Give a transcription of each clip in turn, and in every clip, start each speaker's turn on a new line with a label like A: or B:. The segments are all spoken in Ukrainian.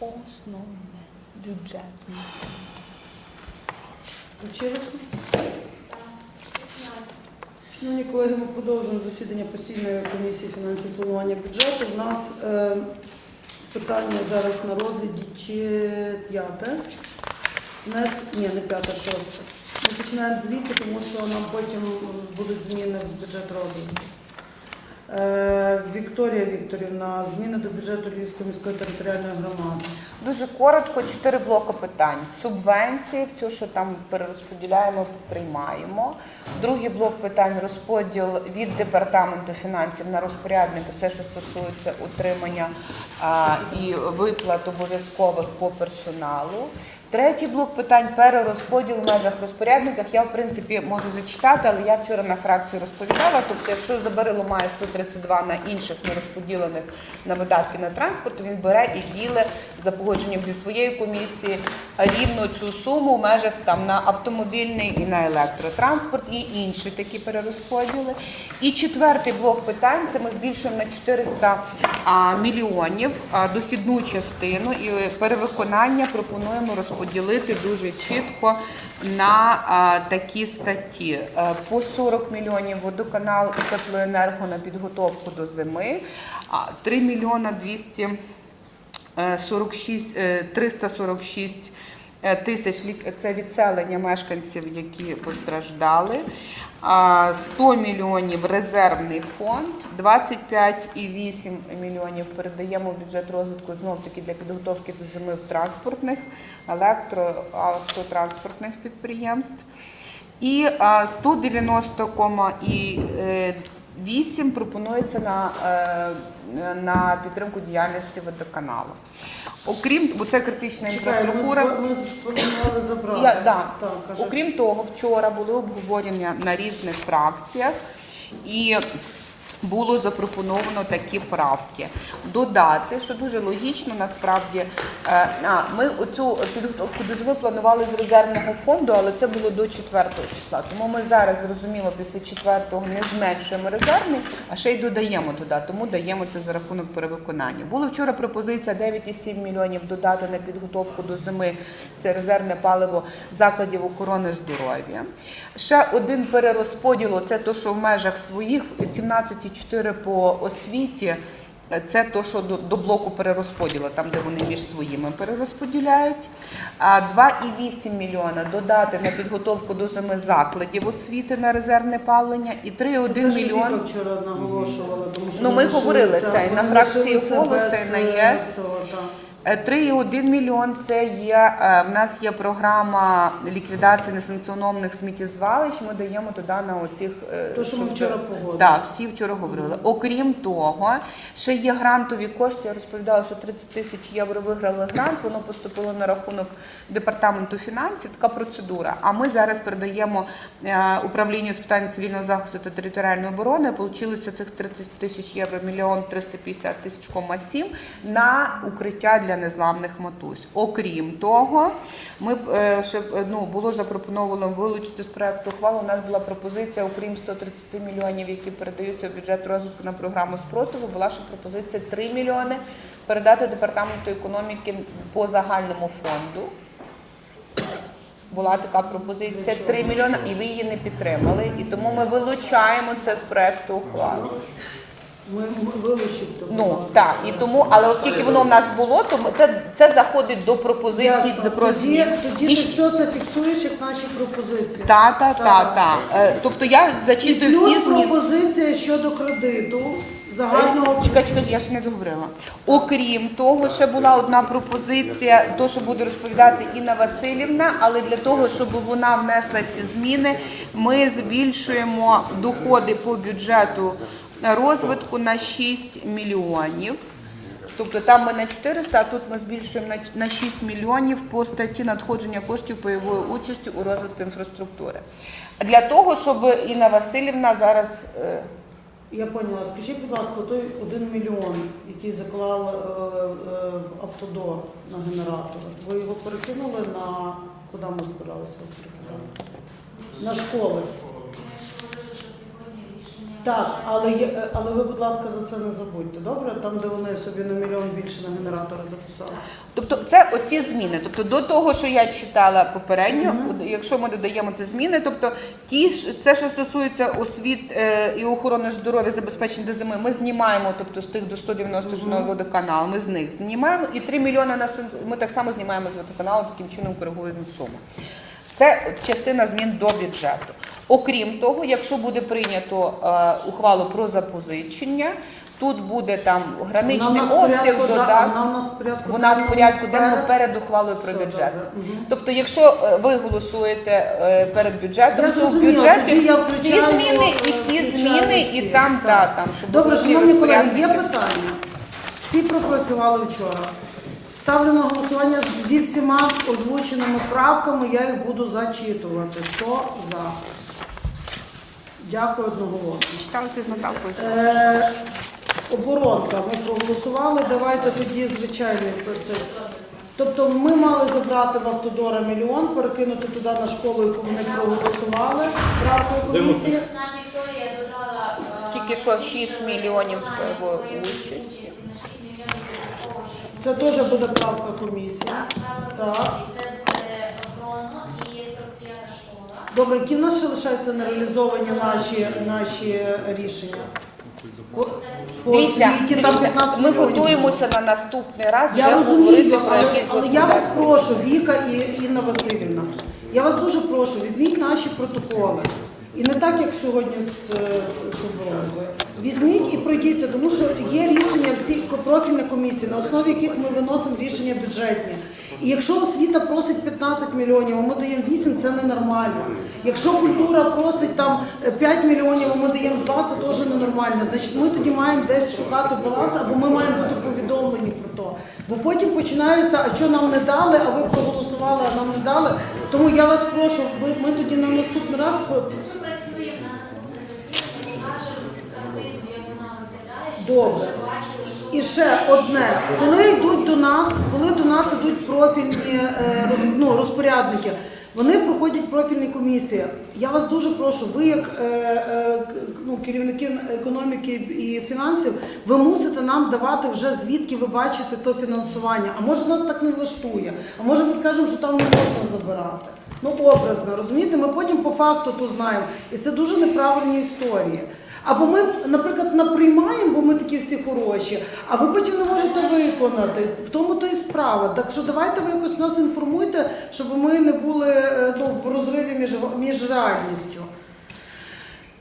A: Основне бюджетне.
B: Включилися? Шановні колеги, ми продовжуємо засідання постійної комісії фінансів планування бюджету. У нас е, питання зараз на розгляді чи п'яте. Нас ні, не п'яте, шосте. Ми починаємо звідти, тому що нам потім будуть зміни в бюджет розвитку. Е, Вікторія Вікторівна, зміни до бюджету Львівської міської територіальної громади.
A: Дуже коротко, чотири блоки питань. Субвенції, все, що там перерозподіляємо, приймаємо. Другий блок питань розподіл від департаменту фінансів на розпорядника, все, що стосується утримання а, і виплат обов'язкових по персоналу. Третій блок питань перерозподіл в межах розпорядниках. Я в принципі можу зачитати, але я вчора на фракції розповідала. Тобто, якщо Забарило має 132 на інших нерозподілених на видатки на транспорт, він бере і ділить за погодженням зі своєю комісією рівно цю суму в межах там на автомобільний і на електротранспорт і інші такі перерозподіли. І четвертий блок питань це ми збільшуємо на 400 а, мільйонів дохідну частину і перевиконання пропонуємо розподілити дуже чітко на а, такі статті. Е, По 40 мільйонів водоканал і теплоенерго на підготовку до зими, а 3 мільйона 200 Е, 46, е, 346 е, тисяч це відселення мешканців, які постраждали. 100 мільйонів резервний фонд, 25,8 мільйонів передаємо в бюджет розвитку знов таки для підготовки до зими транспортних, електроавтотранспортних підприємств. І 190,2 8 пропонується на е, на підтримку діяльності водоканалу. Окрім, бо це критична інфраструктура. Окрім того, вчора були обговорення на різних фракціях і було запропоновано такі правки. Додати, що дуже логічно, насправді, е, а, ми оцю підготовку до зими планували з резервного фонду, але це було до 4 числа. Тому ми зараз, зрозуміло, після 4-го не зменшуємо резервний, а ще й додаємо туди, тому даємо це за рахунок перевиконання. Була вчора пропозиція 9,7 мільйонів додати на підготовку до зими. Це резервне паливо закладів охорони здоров'я. Ще один перерозподіл, це то, що в межах своїх 17,4 по освіті. Це то, що до, до блоку перерозподілу, там де вони між своїми перерозподіляють. А 2,8 мільйона додати на підготовку до зими закладів освіти на резервне палення і 3,1
B: Це
A: мільйон.
B: Вчора наголошувала, тому що
A: Ну, ми говорили це і на фракції
B: лишилися
A: «Голос»,
B: без,
A: і на
B: е,
A: ЄС.
B: цього,
A: 3,1 мільйон це є. е, В нас є програма ліквідації несанкціонованих сміттєзвалищ. Ми даємо туди на оцих е,
B: То, що ми вчора погодили.
A: Так, всі вчора говорили. Окрім того, ще є грантові кошти. Я розповідала, що 30 тисяч євро виграли грант. Воно поступило на рахунок департаменту фінансів. Така процедура. А ми зараз передаємо е, управлінню з питань цивільного захисту та територіальної оборони. Получилося цих 30 тисяч євро, мільйон 350 тисяч кома на укриття для незламних матусь. Окрім того, ми б, е, ще е, ну, було запропоновано вилучити з проекту ухвали. У нас була пропозиція, окрім 130 мільйонів, які передаються в бюджет розвитку на програму спротиву, була ще пропозиція 3 мільйони передати департаменту економіки по загальному фонду. Була така пропозиція 3 мільйони, і ви її не підтримали. І тому ми вилучаємо це з проекту ухвали.
B: Ми, вилучимо. то,
A: Ну так, і тому, але оскільки воно в нас було, то ми- це, це заходить до пропозиції
B: Ясно.
A: про
B: Тоді,
A: зміни.
B: тоді
A: І
B: ти все це фіксуєш як наші пропозиції.
A: Та, та, та, та. Е, Тобто я
B: І
A: зачитую
B: плюс
A: всі зміни.
B: пропозиція щодо кредиту загального.
A: Чекай, чекай, я ще не договорила. Окрім того, ще була одна пропозиція, то що буде розповідати Інна Васильівна, але для того, щоб вона внесла ці зміни, ми збільшуємо доходи по бюджету розвитку на 6 мільйонів. Тобто там ми на 400, а тут ми збільшуємо на- на 6 мільйонів по статті надходження коштів пайової участі у розвитку інфраструктури. Для того, щоб Інна Васильівна зараз е,
B: Я поняла. Скажіть, будь ласка, той один мільйон, який заклав е, е, автодор на генератори, ви його перекинули на куди ми збиралися? На школи. Так, але, є- е, але ви, будь ласка, за це не забудьте, добре? Там, де вони собі на мільйон більше на генератори записали.
A: Тобто це оці зміни. Тобто до того, що я читала попередньо, от якщо ми додаємо ці зміни, тобто ті ж це, що стосується освіт е, і охорони здоров'я, забезпечення до зими, ми знімаємо, тобто з тих до 190 що на водоканал, ми з них знімаємо, і 3 мільйони на сен- ми так само знімаємо з водоканалу, таким чином коригуємо суму. Це частина змін до бюджету. Окрім того, якщо буде прийнято е, ухвалу про запозичення, тут буде там граничний обсяг додатку.
B: вона в порядку денному перед-
A: ухвалою про
B: Все,
A: бюджет.
B: добре. Мгм.
A: Тобто, якщо е, ви голосуєте е, перед бюджетом,
B: Я
A: то в
B: зрозуміла,
A: бюджеті
B: я
A: ці
B: включаю,
A: зміни і
B: е,
A: ці
B: включаю
A: зміни, і
B: ці.
A: там та там щоб
B: Добре,
A: були
B: шановні колеги, є питання. Всі пропрацювали вчора. Ставлю на голосування зі всіма озвученими правками, я їх буду зачитувати. Хто за? Дякую одноголосно.
A: Читали з Наталкою?
B: Е, оборонка, ми проголосували. Давайте тоді звичайний процес. Тобто ми мали забрати в Автодора мільйон, перекинути туди на школу, яку вони проголосували. Правкою комісії.
C: Е,
A: Тільки що 6 мільйонів з бойової участі.
B: Це теж буде правка комісії.
C: правда
B: Так.
C: комісії. Це буде оборонно і 45 школа.
B: Добре, які в нас ще лишаються нереалізовані наші, наші рішення? По, по
A: Дивіться,
B: освіті там
A: дивіться,
B: 15
A: ми
B: мільйонів.
A: готуємося на наступний раз вже
B: Я
A: говорити
B: розумію,
A: про
B: але,
A: якісь
B: але я вас прошу, Віка і Інна Васильівна, я вас дуже прошу, візьміть наші протоколи. І не так, як сьогодні з е, Соборонкою. Візьміть і пройдіться, тому що є рішення всіх профільних комісій, на основі яких ми виносимо рішення бюджетні. І якщо освіта просить 15 мільйонів, а ми даємо 8, це ненормально. Якщо культура просить там е, 5 мільйонів, а ми даємо 2, це теж ненормально. Значить, ми тоді маємо десь шукати баланс, або ми маємо бути повідомлені про то. Бо потім починається, а що нам не дали, а ви проголосували, а нам не дали. Тому я вас прошу, ми, ми тоді на наступний раз про-
C: Ми працюємо на наступне засідання, покажемо картину, як вона виглядає, щоб
B: Добре. І ще одне, коли йдуть до нас, коли до нас ідуть профільні е, ну, розпорядники, вони проходять профільні комісії. Я вас дуже прошу, ви як е, е, ну, керівники економіки і фінансів, ви мусите нам давати вже звідки ви бачите то фінансування. А може нас так не влаштує, а може ми скажемо, що там не можна забирати. Ну образно, розумієте, ми потім по факту то знаємо. І це дуже неправильні історії. Або ми, наприклад, наприймаємо, бо ми такі всі хороші, а ви потім не можете виконати. В тому то і справа. Так що давайте ви якось нас інформуйте, щоб ми не були е, ну, в розриві між, між реальністю.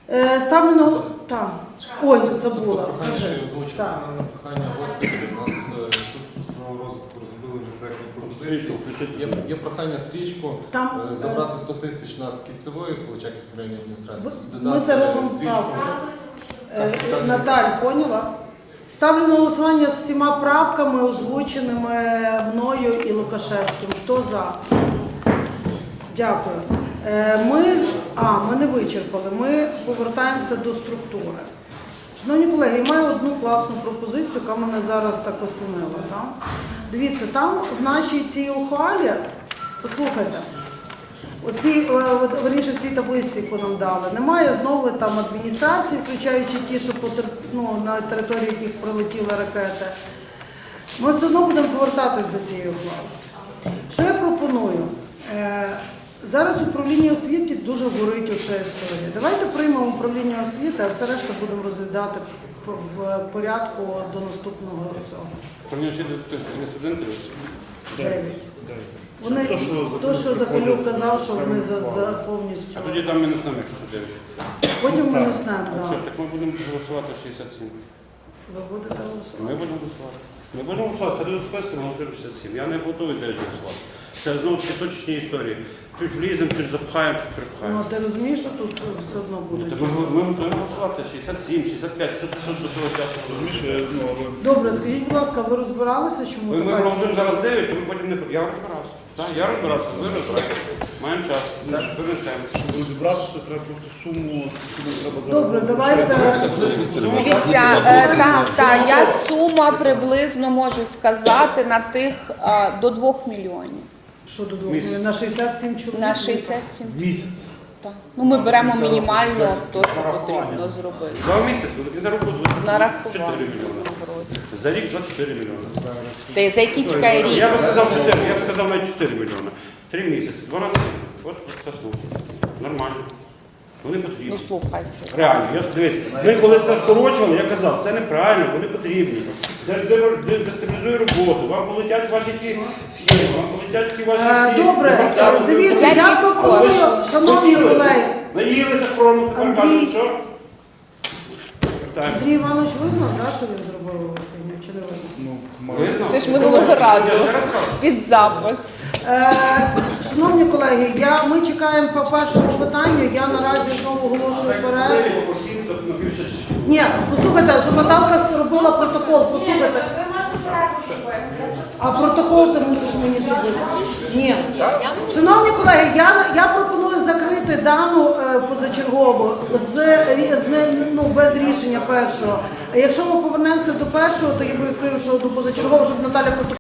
B: Е, ставлю на гол- так. Ой, забула.
D: Прохання
B: Кажи.
D: ще озвучити
B: Так.
D: прохання госпіталів. У нас е, тут постанову розвитку вже пропозиції. Є, є прохання стрічку
B: Там,
D: е,
B: е,
D: забрати 100 тисяч на скільцевої Получаківської районної адміністрації. і
B: Ми
D: додати
B: це робимо
D: стрічку.
B: вправо. Е. Наталь, поняла? Ставлю на голосування з всіма правками, озвученими мною і Лукашевським. Хто за? Дякую. Е, Ми, а, ми не вичерпали. Ми повертаємося до структури. Шановні колеги, я маю одну класну пропозицію, яка мене зараз так осінила. Так? Дивіться, там в нашій цій ухвалі, послухайте, Оці, е, верніше, цій таблиці, яку нам дали, немає знову там адміністрації, включаючи ті, що потер- ну, на території яких прилетіли ракети. Ми все одно будемо повертатись до цієї ухвали. Що я пропоную? Зараз управління освіти дуже горить оця історія. Давайте приймемо управління освіти, а все решта будемо розглядати в порядку до наступного цього.
E: Управління освіти не студенти.
B: Дев'ять. Вони
F: то, що
B: то, що
F: Закалюк
B: казав, що вони за, за повністю.
E: А тоді там ми не знаємо, що студенти.
B: Потім ми не знаємо.
E: А що, так ми будемо голосувати 67.
B: Ви будете голосувати.
E: Ми будемо голосувати. Ми будемо голосувати, перед списком голосуємо 67. Я не готовий навіть голосувати. Це знову таки точні історії. Чуть вліземо, чуть запхаємо, чуть
B: Ну,
E: припхаємо.
B: ти розумієш, що тут е, все одно буде.
E: Та Ми, ми готові голосувати 67, 65, що, що до того часу.
F: Розумієш, е, ну, але
B: Добре, скажіть, будь ласка, ви розбиралися, чому
E: Ми, ми
B: така-
E: голосуємо зараз 9, то ми потім не... Я розбирався. Так, я розбирався, ви розбираєтеся. Маємо час, винесемо.
F: щоб розібратися, треба просто суму, суму треба
B: Добре, давайте.
A: Дивіться, е, та, та, я сума приблизно можу сказати на тих а, до 2 мільйонів.
B: Що до двох?
E: Місяць.
B: На 67 чоловік?
A: На 67.
F: в місяць.
A: Так. Ну ми беремо мінімально то, що потрібно зробити.
E: За місяць за роботу 4 мільйони. За рік 24 мільйони.
A: Та за який чекає рік?
E: Я би сказав 4, я б сказав навіть 4 мільйони. Три місяці, 12 От це слухай. Нормально. Вони потрібні.
A: Ну слухай.
E: Реально, я дивись, ми коли це скорочували, я казав, це неправильно, вони потрібні. Це де- де- дестабілізує роботу, вам полетять ваші ті схеми, вам полетять ті ваші
B: Е,
E: всі.
B: Добре,
E: департаменти.
B: дивіться, я
A: військово.
B: пропоную, шановні
E: Хотіли,
B: колеги,
E: Наїлися хрону, тепер
B: Андрій.
E: кажуть, що?
B: Андрій Іванович визнав, да, що він зробив фігню, чи не визнав?
F: Ну,
A: Це ж минулого разу.
E: Я ще раз кажу.
A: Під запис.
B: Е, шановні колеги, я, ми чекаємо по першому питанню. Я наразі знову оголошую перерву.
E: Колеги
B: Ні, послухайте, що Наталка зробила протокол, послухайте.
C: Ви можете.
B: А протокол ти мусиш мені зробити. Ні. Шановні колеги, я, я пропоную закрити дану е, позачергову з, з не- ну, без рішення першого. Якщо ми повернемося до першого, то я би відкрив що одну позачергову, щоб Наталя протокол.